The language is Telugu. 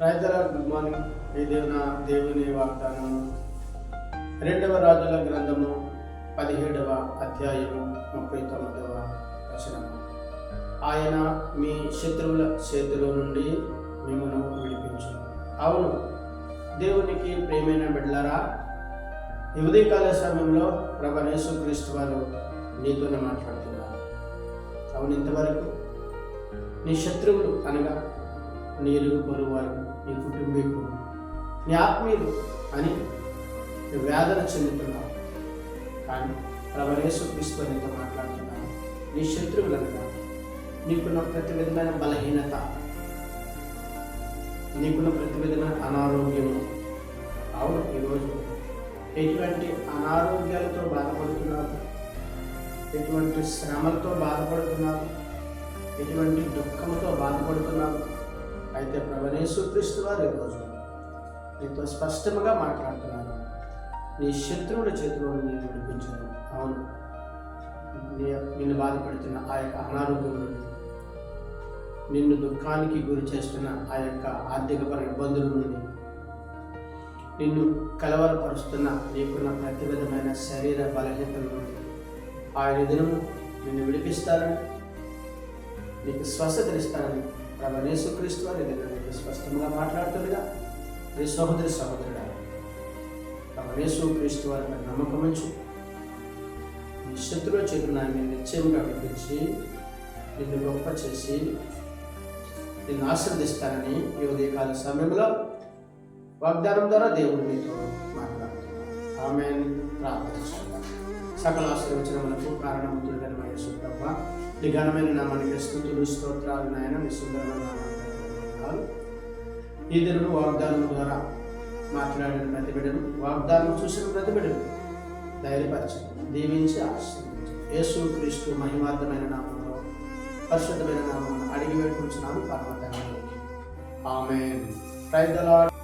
రైతుల గుడ్ మార్నింగ్ ఈ దేవున దేవుని వాగ్దానం రెండవ రాజుల గ్రంథము పదిహేడవ అధ్యాయము ముప్పై తొమ్మిదవ వచనము. ఆయన మీ శత్రువుల చేతిలో నుండి మిమ్మను విడిపించు అవును దేవునికి ప్రేమైన బిడ్డలారా ఈ ఉదయకాల సమయంలో ప్రభనేసు క్రీస్తు వారు నీతోనే మాట్లాడుతున్నారు. అవును ఇంతవరకు నీ శత్రువులు అనగా నీ ఎరుగు పొరుగువారు నీ కుటుంబీకులు. నీ ఆత్మీయులు అని వేదన చెందుతున్నావు కానీ ప్రభనేసు క్రీస్తు నీతో మాట్లాడుతున్నాను. నీ శత్రువులంతా నీకున్న ప్రతి విధమైన బలహీనత నీకున్న ప్రతి విధమైన అనారోగ్యము. అవును ఈరోజు ఎటువంటి అనారోగ్యాలతో బాధపడుతున్నారు? ఎటువంటి శ్రమలతో బాధపడుతున్నారు? ఎటువంటి దుఃఖంతో బాధపడుతున్నారు? అయితే ప్రభనేసు క్రీస్తు వారు ఈరోజు నీతో స్పష్టంగా మాట్లాడుతున్నాను నీ శత్రువుల చేతిలో నేను విడిపించాను అవును. నిన్ను బాధపడుతున్న ఆ యొక్క అనారోగ్యం నుండి నిన్ను దుఃఖానికి గురి చేస్తున్న ఆ యొక్క ఆర్థికపర ఇబ్బందుల నుండి నిన్ను కలవరపరుస్తున్న నీకున్న ప్రతి విధమైన శరీర బలహీనతల నుండి ఆయన దినము నిన్ను విడిపిస్తారని నీకు స్వస్థత ప్రభు యేసుక్రీస్తు వారి దగ్గర స్పష్టంగా మాట్లాడుతుండగా నీ సహోదరి సహోదరుడా ప్రభు యేసుక్రీస్తు వారి నమ్మకం ఉంచు. నీ శత్రువు చేతులు ఆయన నిశ్చయంగా విడిపించి నిన్ను గొప్ప చేసి నిన్ను ఆశీర్దిస్తానని ఈ ఉదయకాల సమయంలో వాగ్దానం ద్వారా దేవుడు మీతో మాట్లాడుతున్నాను ఆమె ప్రార్థిస్తున్నాను సకల ఆశీర్వచనములకు కారణముతుడైన మా యేసుప్రభ. నీ ఘనమైన నామానికి స్థుతులు స్తోత్రాలు నాయన మీ సుందరమైన నామాలు ఈ దినము వాగ్దానం ద్వారా మాట్లాడిన ప్రతి బిడ్డను వాగ్దానం చూసిన ప్రతి బిడ్డను ధైర్యపరచు దీవించి ఆశీర్వదించు. యేసు క్రీస్తు మహిమార్థమైన నామంలో పరిశుద్ధమైన నామం అడిగి పెట్టుకుంటున్నాను పరమతంగా ఆమె ప్రైజ్ ద లార్డ్